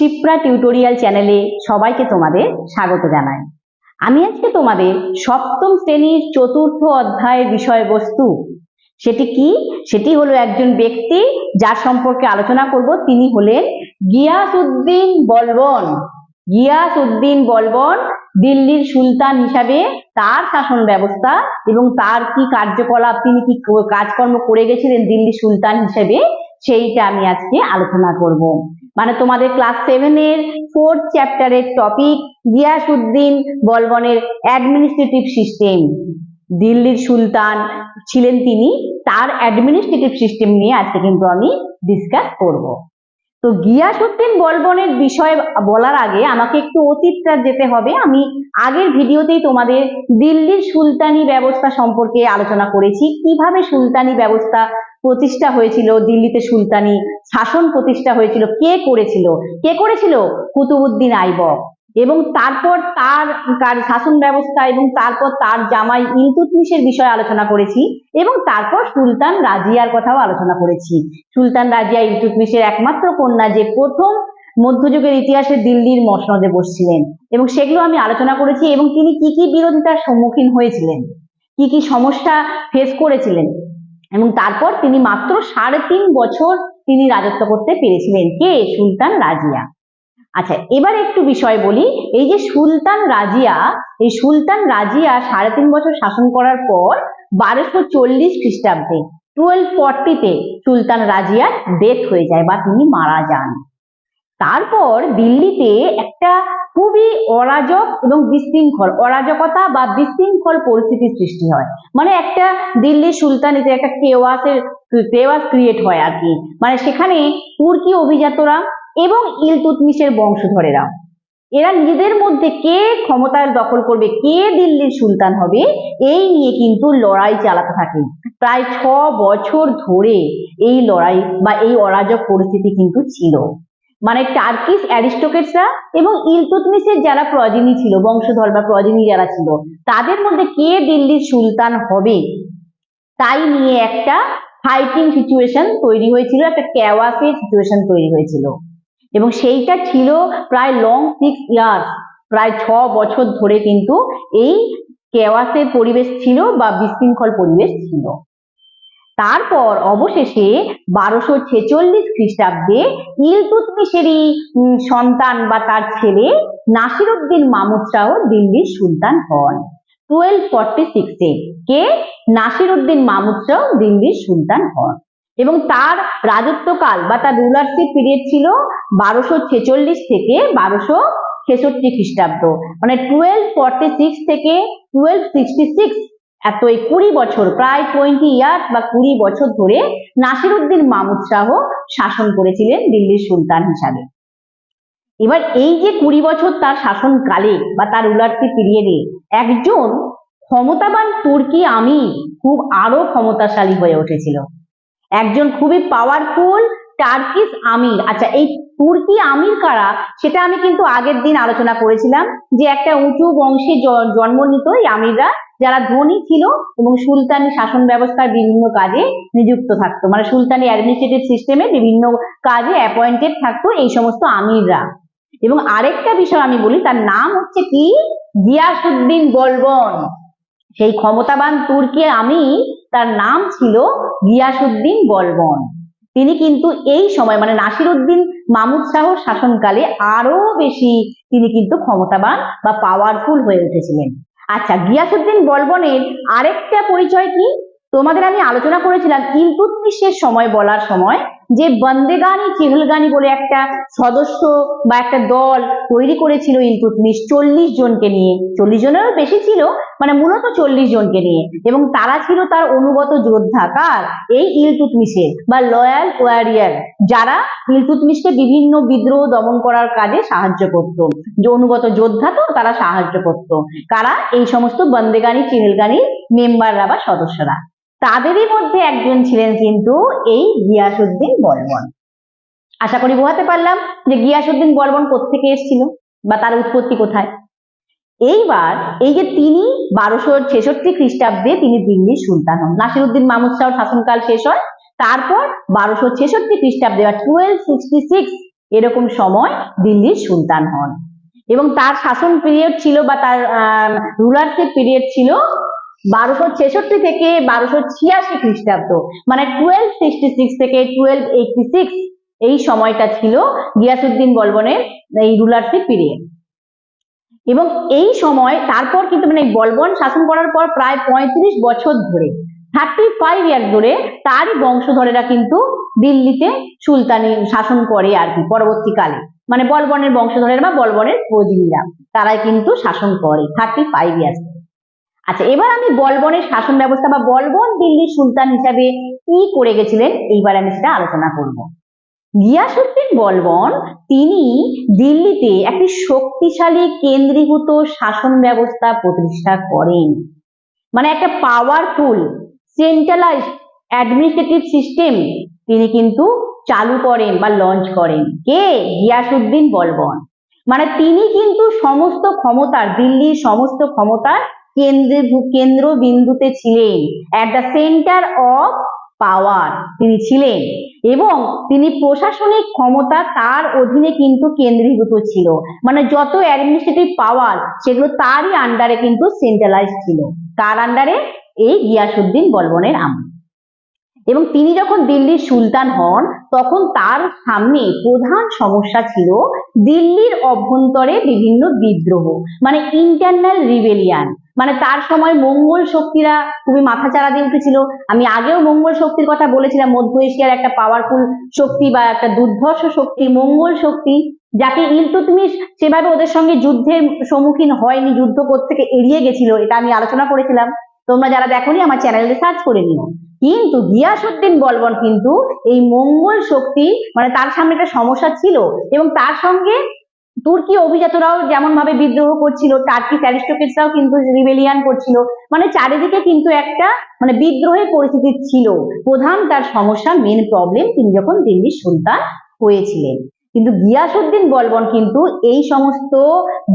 Shipra tutorial চ্যানেলে সবাইকে তোমাদের স্বাগত জানাই। আমি আজকে তোমাদের সপ্তম শ্রেণির চতুর্থ অধ্যায়ের বিষয়বস্তু। সেটি কি? সেটি হলো একজন ব্যক্তি যার সম্পর্কে আলোচনা করব। তিনি হলেন গিয়াসউদ্দিন বলবন। গিয়াসউদ্দিন বলবন দিল্লির সুলতান হিসাবে তার শাসন ব্যবস্থা এবং তার কি কার্যকলাপ, তিনি কি কাজকর্ম করে গেছিলেন দিল্লি সুলতান হিসেবে, সেইটা আমি আজকে আলোচনা করব। মানে তোমাদের ক্লাস সেভেনের ফোর্থ চ্যাপ্টারের টপিক গিয়াসউদ্দিন বলবনের অ্যাডমিনিস্ট্রেটিভ সিস্টেম দিল্লির সুলতান ছিলেন তিনি, তার অ্যাডমিনিস্ট্রেটিভ সিস্টেম নিয়ে আজকে কিন্তু আমি ডিসকাস করব। তো গিয়াসউদ্দিন বলবনের বিষয় বলার আগে আমাকে একটু অতীতটা যেতে হবে। আমি আগের ভিডিওতেই তোমাদের দিল্লির সুলতানি ব্যবস্থা সম্পর্কে আলোচনা করেছি। কীভাবে সুলতানি ব্যবস্থা প্রতিষ্ঠা হয়েছিল দিল্লিতে সুলতানি, শাসন প্রতিষ্ঠা হয়েছিল। কে করেছিল? কে করেছিল? কুতুবুদ্দিন আইবক। এবং তারপর তার শাসন ব্যবস্থা এবং তারপর তার জামাই ইলতুতমিশের বিষয়ে আলোচনা করেছি এবং তারপর সুলতান রাজিয়ার কথাও আলোচনা করেছি। সুলতান রাজিয়া ইলতুতমিশের একমাত্র কন্যা যে প্রথম মধ্যযুগের ইতিহাসে দিল্লির মসনদে বসছিলেন। এবং সেগুলো আমি আলোচনা করেছি এবং তিনি কি কি বিরোধিতার সম্মুখীন হয়েছিলেন? কি কি সমস্যা ফেস করেছিলেন? এবং তারপর তিনি মাত্র সাড়ে তিন বছর তিনি রাজত্ব করতে পেরেছিলেন। কে? সুলতান রাজিয়া। আচ্ছা এবার একটু বিষয় বলি। এই যে সুলতান রাজিয়া, এই সুলতান রাজিয়া সাড়ে তিন বছর শাসন করার পর বারোশো চল্লিশ খ্রিস্টাব্দে টুয়েলভ ফর্টিতে সুলতান রাজিয়ার ডেথ হয়ে যায় বা তিনি মারা যান। তারপর দিল্লিতে একটা খুবই অরাজক এবং বিশৃঙ্খল, অরাজকতা বা বিশৃঙ্খল পরিস্থিতির সৃষ্টি হয়। মানে একটা দিল্লির সুলতানিতে একটা কেওয়াসের কেওয়াস ক্রিয়েট হয় আর কি। মানে সেখানে তুর্কি অভিজাতরা এবং ইলতুতমিশের বংশধরেরা, এরা নিজেদের মধ্যে কে ক্ষমতার দখল করবে, কে দিল্লির সুলতান হবে, এই নিয়ে কিন্তু লড়াই চালাতে থাকে। প্রায় ছ বছর ধরে এই লড়াই বা এই অরাজক পরিস্থিতি কিন্তু ছিল। মানে টার্কিশ অ্যারিস্টোক্রেটসরা এবং ইলতুতমিশের যারা প্রজিনী ছিল, বংশধর বা প্রজিনী যারা ছিল, তাদের মধ্যে কে দিল্লির সুলতান হবে? তাই নিয়ে একটা ফাইটিং সিচুয়েশন তৈরি হয়েছিল, একটা ক্যাওয়াসের সিচুয়েশন তৈরি হয়েছিল। এবং সেইটা ছিল প্রায় লং সিক্স ইয়ার্স প্রায় ছ বছর ধরে কিন্তু এই কেওয়াসের পরিবেশ ছিল বা বিশৃঙ্খল পরিবেশ ছিল। তারপর অবশেষে বারোশো ছেচল্লিশ খ্রিস্টাব্দে ইলতুতমিশেরই সন্তান বা তার ছেলে নাসিরুদ্দিন মামুদ শাহ দিল্লির সুলতান হন। টুয়েলভ ফর্টি সিক্সে কে? নাসিরুদ্দিন মামুদ শাহ দিল্লির সুলতান হন। এবং তার রাজত্বকাল বা তার রুলারশিপ পিরিয়ড ছিল বারোশো ছেচল্লিশ থেকে বারোশো ছেষট্টি খ্রিস্টাব্দ। মানে টুয়েলভ ফর্টি সিক্স থেকে টুয়েলভ সিক্সটি সিক্স এত এই কুড়ি বছর, প্রায় টোয়েন্টি ইয়ার্স বা কুড়ি বছর ধরে নাসির উদ্দিন মামুদ শাহ শাসন করেছিলেন দিল্লির সুলতান হিসাবে। এবার এই যে কুড়ি বছর তার শাসনকালে বা তার রুলারশিপ পিরিয়ডে একজন ক্ষমতাবান তুর্কি আমি খুব আরও ক্ষমতাশালী হয়ে উঠেছিল। একজন খুবই পাওয়ারফুল টার্কিস আমির আচ্ছা এই তুর্কি আমির কারা? সেটা আমি কিন্তু আগের দিন আলোচনা করেছিলাম যে একটা উঁচু বংশে জন্ম নিত এই আমিররা, যারা ধনী ছিল এবং সুলতানি শাসন ব্যবস্থার বিভিন্ন কাজে নিযুক্ত থাকতো। মানে সুলতানি অ্যাডমিনিস্ট্রেটিভ সিস্টেমে বিভিন্ন কাজে অ্যাপয়েন্টেড থাকতো এই সমস্ত আমিররা। এবং আরেকটা বিষয় আমি বলি, তার নাম হচ্ছে কি? গিয়াসুদ্দিন বলবন সেই ক্ষমতাবান তুর্কি আমি, তার নাম ছিল গিয়াসুদ্দিন বলবন। তিনি কিন্তু এই সময় মানে নাসিরুদ্দিন মামুদ শাহর শাসনকালে আরও বেশি তিনি কিন্তু ক্ষমতাবান বা পাওয়ারফুল হয়ে উঠেছিলেন। আচ্ছা গিয়াসুদ্দিন বলবনের আরেকটা পরিচয় কি? তোমাদের আমি আলোচনা করেছিলাম ইলতুতমিশের সময় বলার সময় যে বন্দেগানি চেহলগানি বলে একটা সদস্য বা একটা দল তৈরি করেছিল ইলতুতমিশ চল্লিশ জনকে নিয়ে। চল্লিশ জনেরও বেশি ছিল মানে মূলত চল্লিশ জনকে নিয়ে। এবং তারা ছিল তার অনুগত যোদ্ধা। কার? এই ইলতুতমিশের বা লয়াল ওয়ারিয়ার, যারা ইলতুতমিশকে বিভিন্ন বিদ্রোহ দমন করার কাজে সাহায্য করত। যে অনুগত যোদ্ধা তো, তারা সাহায্য করত। কারা? এই সমস্ত বন্দেগানি চেহেলগানির মেম্বাররা বা সদস্যরা। তাদেরই মধ্যে একজন ছিলেন কিন্তু এই গিয়াসুদ্দিন বলবন আশা করি বোঝাতে পারলাম যে গিয়াসুদ্দিন বলবন কোথেকে এসেছিল বা তার উৎপত্তি কোথায়। এইবার এই যে তিনি বারোশো ছেষট্টি খ্রিস্টাব্দে তিনি দিল্লির সুলতান হন। নাসিরুদ্দিন মামুদ শাহ শাসনকাল শেষ হয়, তারপর বারোশো ছেষট্টি খ্রিস্টাব্দে বা টুয়েলভ সিক্সটি সিক্স এরকম সময় দিল্লির সুলতান হন। এবং তার শাসন পিরিয়ড ছিল বা তার রুলারশিপ পিরিয়ড ছিল বারোশো ছেষট্টি থেকে বারোশো ছিয়াশি খ্রিস্টাব্দ মানে টুয়েলভ সিক্সটি সিক্স থেকে টুয়েলভ এইটটি সিক্স এই সময়টা ছিল গিয়াসুদ্দিন বলবনের এই রুলারশিপ পিরিয়ড এবং এই সময় তারপর কিন্তু মানে বলবন শাসন করার পর প্রায় পঁয়ত্রিশ বছর ধরে থার্টি ফাইভ ইয়ার ধরে তারই বংশধরেরা কিন্তু দিল্লিতে সুলতানি শাসন করে আর কি পরবর্তীকালে। মানে বলবনের বংশধরেরা বা বলবনের প্রজীবীরা, তারাই কিন্তু শাসন করে থার্টি ফাইভ ইয়ার্স আচ্ছা এবার আমি বলবনের শাসন ব্যবস্থা বা বলবন দিল্লির সুলতান হিসাবে কি করে গেছিলেন? এইবার আমি সেটা আলোচনা করব। গিয়াসুদ্দিন বলবন, তিনি দিল্লিতে একটি শক্তিশালী কেন্দ্রীভূত শাসন ব্যবস্থা প্রতিষ্ঠা করেন। মানে একটা পাওয়ারফুল সেন্ট্রালাইজড অ্যাডমিনিস্ট্রেটিভ সিস্টেম তিনি কিন্তু চালু করেন বা লঞ্চ করেন। কে? গিয়াসুদ্দিন বলবন। মানে তিনি কিন্তু সমস্ত ক্ষমতার, দিল্লির সমস্ত ক্ষমতার কেন্দ্রে কেন্দ্রবিন্দুতে ছিলেন at the centre of power তিনি ছিলেন এবং তিনি প্রশাসনিক ক্ষমতা তার অধীনে কিন্তু কেন্দ্রীভূত ছিল। মানে যত অ্যাডমিনিস্ট্রেটিভ পাওয়ার সেগুলো তারই আন্ডারে কিন্তু সেন্ট্রালাইজ ছিল। তার আন্ডারে এই গিয়াসুদ্দিন বলবনের আমল এবং তিনি যখন দিল্লির সুলতান হন, তখন তার সামনে প্রধান সমস্যা ছিল দিল্লির অভ্যন্তরে বিভিন্ন বিদ্রোহ মানে ইন্টারনাল রিবেলিয়ান মানে তার সময় মঙ্গল শক্তিরা খুবই মাথাচাড়া দিয়ে উঠেছিল। আমি আগেও মঙ্গল শক্তির কথা বলেছিলাম, মধ্য এশিয়ার একটা পাওয়ারফুল শক্তি বা একটা দুর্ধর্ষ শক্তি, মঙ্গল শক্তি, যাকে ইলতুতমিশ সেভাবে ওদের সঙ্গে যুদ্ধের সম্মুখীন হয়নি, যুদ্ধ থেকে এড়িয়ে গেছিল, এটা আমি আলোচনা করেছিলাম। তোমরা যারা দেখোনি, আমার চ্যানেলে সার্চ করে নিও। কিন্তু গিয়াসুদ্দিন বলবন কিন্তু এই মঙ্গল শক্তি মানে তার সামনে একটা সমস্যা ছিল এবং তার সঙ্গে তুর্কি অভিজাতরাও যেমন ভাবে বিদ্রোহ করছিল টার্কিশ অ্যারিস্টোক্রেটসরাও কিন্তু রিবেলিয়ান করছিল। মানে চারিদিকে কিন্তু একটা মানে বিদ্রোহের পরিস্থিতি ছিল। প্রধান তার সমস্যা মেন প্রবলেম তিনি যখন দিল্লির সুলতান হয়েছিলেন। কিন্তু গিয়াসুদ্দিন বলবন কিন্তু এই সমস্ত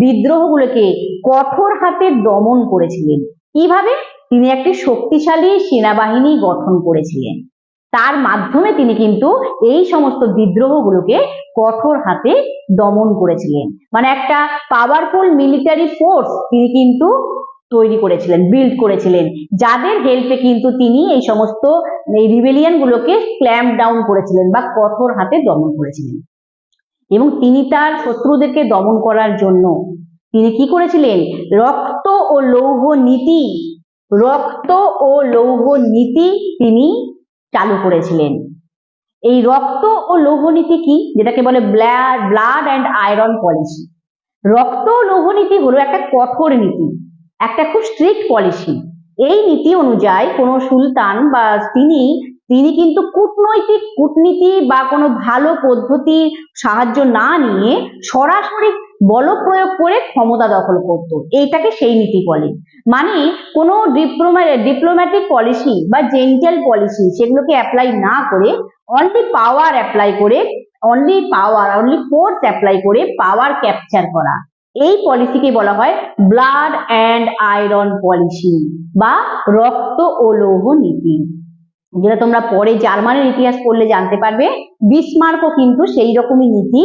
বিদ্রোহগুলোকে কঠোর হাতে দমন করেছিলেন। কীভাবে? তিনি একটি শক্তিশালী সেনাবাহিনী গঠন করেছিলেন। তার মাধ্যমে তিনি কিন্তু এই সমস্ত বিদ্রোহগুলোকে কঠোর হাতে দমন করেছিলেন। মানে একটা পাওয়ারফুল মিলিটারি ফোর্স তিনি কিন্তু তৈরি করেছিলেন বিল্ড করেছিলেন। যাদের হেল্পে কিন্তু তিনি এই সমস্ত এই রিবেলিয়ান গুলোকে ক্ল্যাম্প ডাউন করেছিলেন বা কঠোর হাতে দমন করেছিলেন। এবং তিনি তার শত্রুদেরকে দমন করার জন্য তিনি কি করেছিলেন? রক্ত ও লৌহ নীতি রক্ত ও লৌহ নীতি তিনি চালু করেছিলেন। এই রক্ত ও লৌহ নীতি কি? যেটাকে বলে ব্লাড অ্যান্ড আয়রন পলিসি। রক্ত ও লৌহ নীতি হলো একটা কঠোর নীতি, একটা খুব স্ট্রিক্ট পলিসি। এই নীতি অনুযায়ী কোনো সুলতান বা তিনি তিনি কিন্তু কূটনৈতিক কূটনীতি বা কোনো ভালো পদ্ধতির সাহায্য না নিয়ে সরাসরি বল প্রয়োগ করে ক্ষমতা দখল করত। এইটাকে সেই নীতি বলে। মানে কোনো ডিপ্লোমা ডিপ্লোম্যাটিক পলিসি বা জেন্টাল পলিসি সেগুলোকে অ্যাপ্লাই না করে অনলি পাওয়ার অ্যাপ্লাই করে only power only force apply করে পাওয়ার ক্যাপচার করা। এই পলিসিকে বলা হয় ব্লাড অ্যান্ড আয়রন পলিসি বা রক্ত ও লৌহ নীতি। যেটা তোমরা পরে জার্মানের ইতিহাস পড়লে জানতে পারবে। বিসমার্কও কিন্তু সেই রকমই নীতি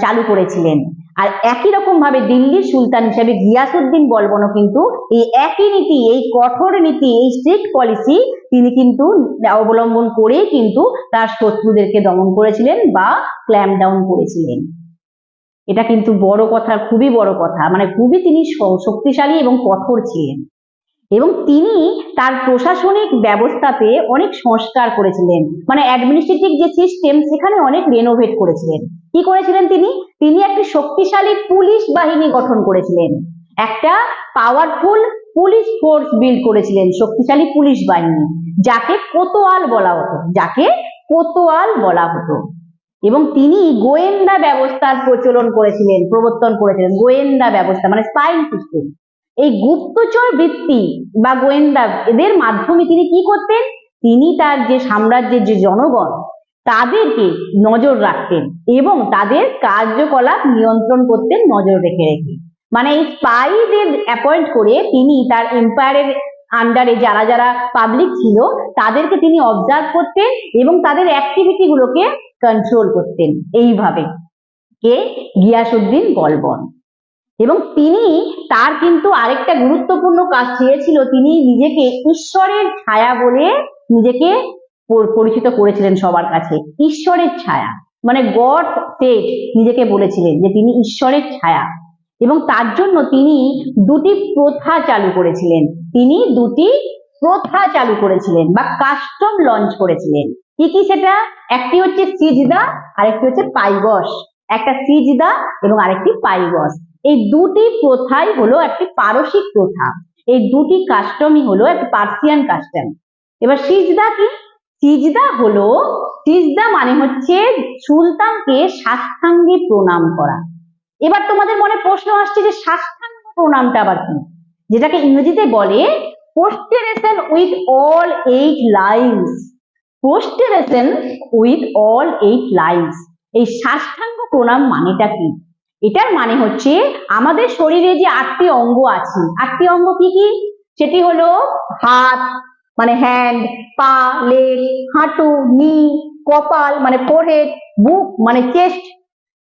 চালু করেছিলেন। আর একই রকম ভাবে দিল্লির সুলতান হিসেবে গিয়াসুদ্দিন বলবনও কিন্তু এই একই নীতি, এই কঠোর নীতি, এই স্ট্রিক্ট পলিসি তিনি কিন্তু অবলম্বন করে কিন্তু তার শত্রুদেরকে দমন করেছিলেন বা ক্ল্যাম ডাউন করেছিলেন। এটা কিন্তু বড় কথা, খুবই বড় কথা। মানে খুবই তিনি শক্তিশালী এবং কঠোর ছিলেন। এবং তিনি তার প্রশাসনিক ব্যবস্থাতে অনেক সংস্কার করেছিলেন। মানে অ্যাডমিনিস্ট্রেটিভ যে সিস্টেম সেখানে অনেক রেনোভেট করেছিলেন। কি করেছিলেন তিনি? তিনি একটি শক্তিশালী পুলিশ বাহিনী গঠন করেছিলেন। একটা পাওয়ারফুল পুলিশ ফোর্স বিল্ড করেছিলেন শক্তিশালী পুলিশ বাহিনী, যাকে কোতোয়াল বলা হতো, যাকে কোতোয়াল বলা হতো। এবং তিনি গোয়েন্দা ব্যবস্থার প্রচলন করেছিলেন, প্রবর্তন করেছিলেন, গোয়েন্দা ব্যবস্থা মানে স্পাইন সিস্টেম এই গুপ্তচর বৃত্তি বা গোয়েন্দা, এদের মাধ্যমে তিনি কি করতেন? তিনি তার যে সাম্রাজ্যের যে জনগণ তাদেরকে নজর রাখতেন এবং তাদের কার্যকলাপ নিয়ন্ত্রণ করতেন নজর রেখে রেখে। মানে এই স্পাইদের অ্যাপয়েন্ট করে তিনি তার এম্পায়ারের আন্ডারে যারা যারা পাবলিক ছিল, তাদেরকে তিনি অবজার্ভ করতেন এবং তাদের অ্যাক্টিভিটি গুলোকে কন্ট্রোল করতেন। এইভাবে কে? গিয়াসুদ্দিন বলবন এবং তিনি তার কিন্তু আরেকটা গুরুত্বপূর্ণ কাজ চেয়েছিল, তিনি নিজেকে ঈশ্বরের ছায়া বলে নিজেকে পরিচিত করেছিলেন সবার কাছে। ঈশ্বরের ছায়া। মানে গড সেট নিজেকে বলেছিলেন যে তিনি ঈশ্বরের ছায়া। এবং তার জন্য তিনি দুটি প্রথা চালু করেছিলেন। তিনি দুটি প্রথা চালু করেছিলেন বা কাস্টম লঞ্চ করেছিলেন। কি কি সেটা? একটি হচ্ছে সিজদা, আরেকটি হচ্ছে পাইগস। একটা সিজদা এবং আরেকটি পাইগস। এই দুটি প্রথাই হলো একটি পারসিক প্রথা। এই দুটি কাস্টমই হলো একটি পার্সিয়ান কাস্টম এবার সিজদা কি? সিজদা হলো সিজদা মানে হচ্ছে সুলতানকে সাষ্টাঙ্গে প্রণাম করা। এবার তোমাদের মনে প্রশ্ন আসছে যে সাষ্টাঙ্গ প্রণামটা আবার কি? যেটাকে ইংরেজিতে বলে prostration with all eight lines prostration with all eight lines এই সাষ্টাঙ্গ প্রণাম মানেটা কি? এটার মানে হচ্ছে, আমাদের শরীরে যে আটটি অঙ্গ আছে, আটটি অঙ্গ কি কি? সেটি হলো হাত মানে হ্যান্ড পা লেগ হাঁটু নি কপাল মানে ফোরহেড বুক মানে চেস্ট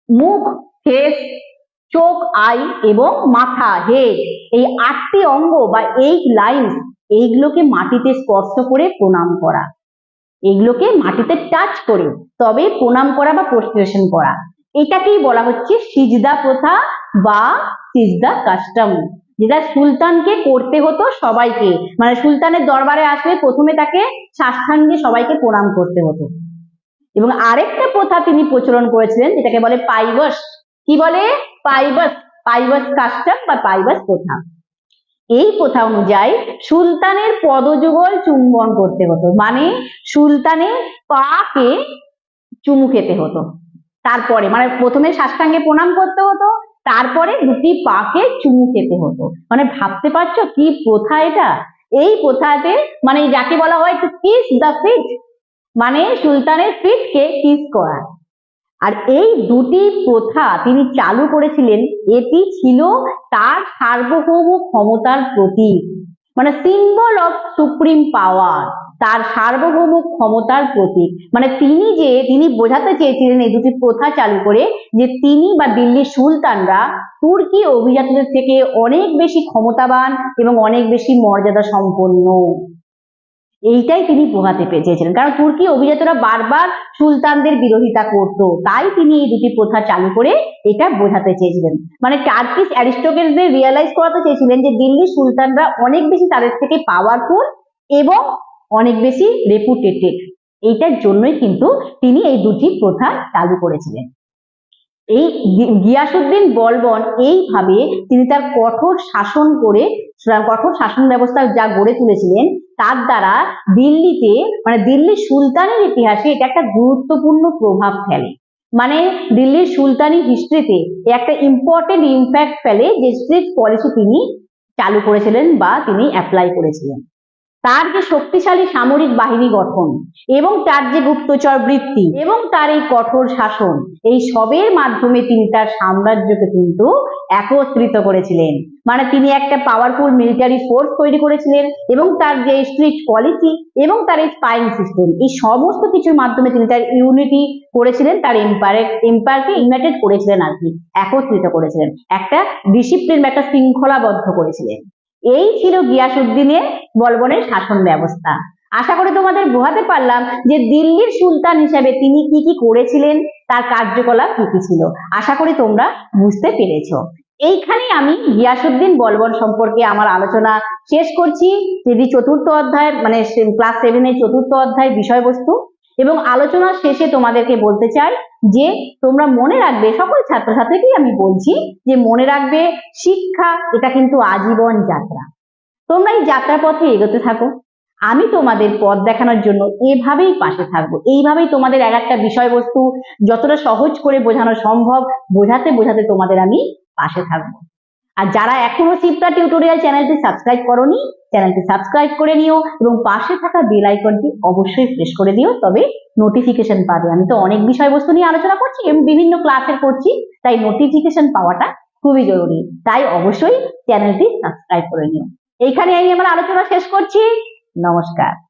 মুখ ফেস চোখ আই এবং মাথা হেড এই আটটি অঙ্গ বা এইট লাইন এইগুলোকে মাটিতে স্পর্শ করে প্রণাম করা। এগুলোকে মাটিতে টাচ করে, তবে প্রণাম করা বা প্রস্টিরেশন করা। এটাকেই বলা হচ্ছে সিজদা প্রথা বা সিজদা কাস্টম যেটা সুলতানকে করতে হতো সবাইকে। মানে সুলতানের দরবারে আসলে প্রথমে তাকে সাষ্টাঙ্গে সবাইকে প্রণাম করতে হতো। এবং আরেকটা প্রথা তিনি প্রচলন করেছিলেন, যেটাকে বলে পাইবস। কি বলে? পাইবস। পাইবস কাস্টম বা পাইবস প্রথা। এই প্রথা অনুযায়ী সুলতানের পদযুগল চুম্বন করতে হতো। মানে সুলতানের পাকে চুমু খেতে হতো। তারপরে মানে প্রথমে সাষ্টাঙ্গে প্রণাম করতে হতো তারপরে দুটি পাকে চুমু খেতে হতো। মানে ভাবতে পারছ কি প্রথা এটা? এই প্রথাতে মানে যাকে বলা হয় টু কিস দ্য ফিট মানে সুলতানের ফিটকে কিস করা। আর এই দুটি প্রথা তিনি চালু করেছিলেন, এটি ছিল তার সার্বভৌম ক্ষমতার প্রতীক। মানে সিম্বল অফ সুপ্রিম পাওয়ার তার সার্বভৌম ক্ষমতার প্রতীক। মানে তিনি যে, তিনি বোঝাতে চেয়েছিলেন এই দুটি প্রথা চালু করে যে তিনি বা দিল্লির সুলতানরা তুর্কি অভিজাতদের থেকে অনেক বেশি ক্ষমতাবান এবং অনেক বেশি মর্যাদা সম্পন্ন। এইটাই তিনি বোঝাতে চেয়েছিলেন। কারণ তুর্কি অভিজাতরা বারবার সুলতানদের বিরোধিতা করত। তাই তিনি এই দুটি প্রথা চালু করে এটা বোঝাতে চেয়েছিলেন। মানে টার্কিশ অ্যারিস্টোক্রেটদের রিয়েলাইজ করাতে চেয়েছিলেন যে দিল্লির সুলতানরা অনেক বেশি তাদের থেকে পাওয়ারফুল এবং অনেক বেশি রেপুটেটেড এইটার জন্যই কিন্তু তিনি এই দুটি প্রথা চালু করেছিলেন। এই গিয়াসুদ্দিন বলবন এইভাবে তিনি তার কঠোর শাসন করে কঠোর শাসন ব্যবস্থা যা গড়ে তুলেছিলেন, তার দ্বারা দিল্লিতে মানে দিল্লির সুলতানের ইতিহাসে এটা একটা গুরুত্বপূর্ণ প্রভাব ফেলে। মানে দিল্লির সুলতানি হিস্ট্রিতে একটা ইম্পর্টেন্ট ইম্প্যাক্ট ফেলে যে স্ট্রিট পলিসি তিনি চালু করেছিলেন বা তিনি অ্যাপ্লাই করেছিলেন। তার যে শক্তিশালী সামরিক বাহিনী গঠন এবং তার যে গুপ্তচর বৃত্তি এবং তার এই কঠোর শাসন, এই সবের মাধ্যমে তিনি তার সাম্রাজ্যকে কিন্তু একত্রিত করেছিলেন। মানে তিনি একটা পাওয়ারফুল মিলিটারি ফোর্স তৈরি করেছিলেন এবং তার যে স্ট্রিক্ট পলিসি এবং তার এই স্পাইং সিস্টেম এই সমস্ত কিছুর মাধ্যমে তিনি তার ইউনিটি করেছিলেন, তার এম্পায়ার এম্পায়ারকে ইউনাইটেড করেছিলেন আর কি, একত্রিত করেছিলেন। একটা ডিসিপ্লিন একটা শৃঙ্খলাবদ্ধ করেছিলেন। এই ছিল গিয়াসুদ্দিনের বলবনের শাসন ব্যবস্থা। আশা করি তোমাদের বোঝাতে পারলাম যে দিল্লির সুলতান হিসাবে তিনি কি কি করেছিলেন, তার কার্যকলাপ কি কি ছিল। আশা করি তোমরা বুঝতে পেরেছ। এইখানেই আমি গিয়াসুদ্দিন বলবন সম্পর্কে আমার আলোচনা শেষ করছি। যেটি চতুর্থ অধ্যায় মানে ক্লাস সেভেনের চতুর্থ অধ্যায় বিষয়বস্তু এবং আলোচনা শেষে তোমাদেরকে বলতে চাই যে, তোমরা মনে রাখবে, সকল ছাত্রছাত্রীকেই আমি বলছি যে, মনে রাখবে শিক্ষা এটা কিন্তু আজীবন যাত্রা। তোমরা এই যাত্রার পথে এগোতে থাকো। আমি তোমাদের পথ দেখানোর জন্য এভাবেই পাশে থাকব। এইভাবেই তোমাদের এক একটা বিষয়বস্তু যতটা সহজ করে বোঝানো সম্ভব, বোঝাতে বোঝাতে তোমাদের আমি পাশে থাকব। আর যারা এখনও শিপ্রা টিউটোরিয়াল চ্যানেলটি সাবস্ক্রাইব করনি, চ্যানেলটি সাবস্ক্রাইব করে নিও এবং পাশে থাকা বেল আইকনটি অবশ্যই প্রেস করে দিও, তবে নোটিফিকেশন পাবে। আমি তো অনেক বিষয়বস্তু নিয়ে আলোচনা করছি, এবং বিভিন্ন ক্লাসের করছি, তাই নোটিফিকেশন পাওয়াটা খুবই জরুরি। তাই অবশ্যই চ্যানেলটি সাবস্ক্রাইব করে নিও। এইখানে আমি আমার আলোচনা শেষ করছি। নমস্কার।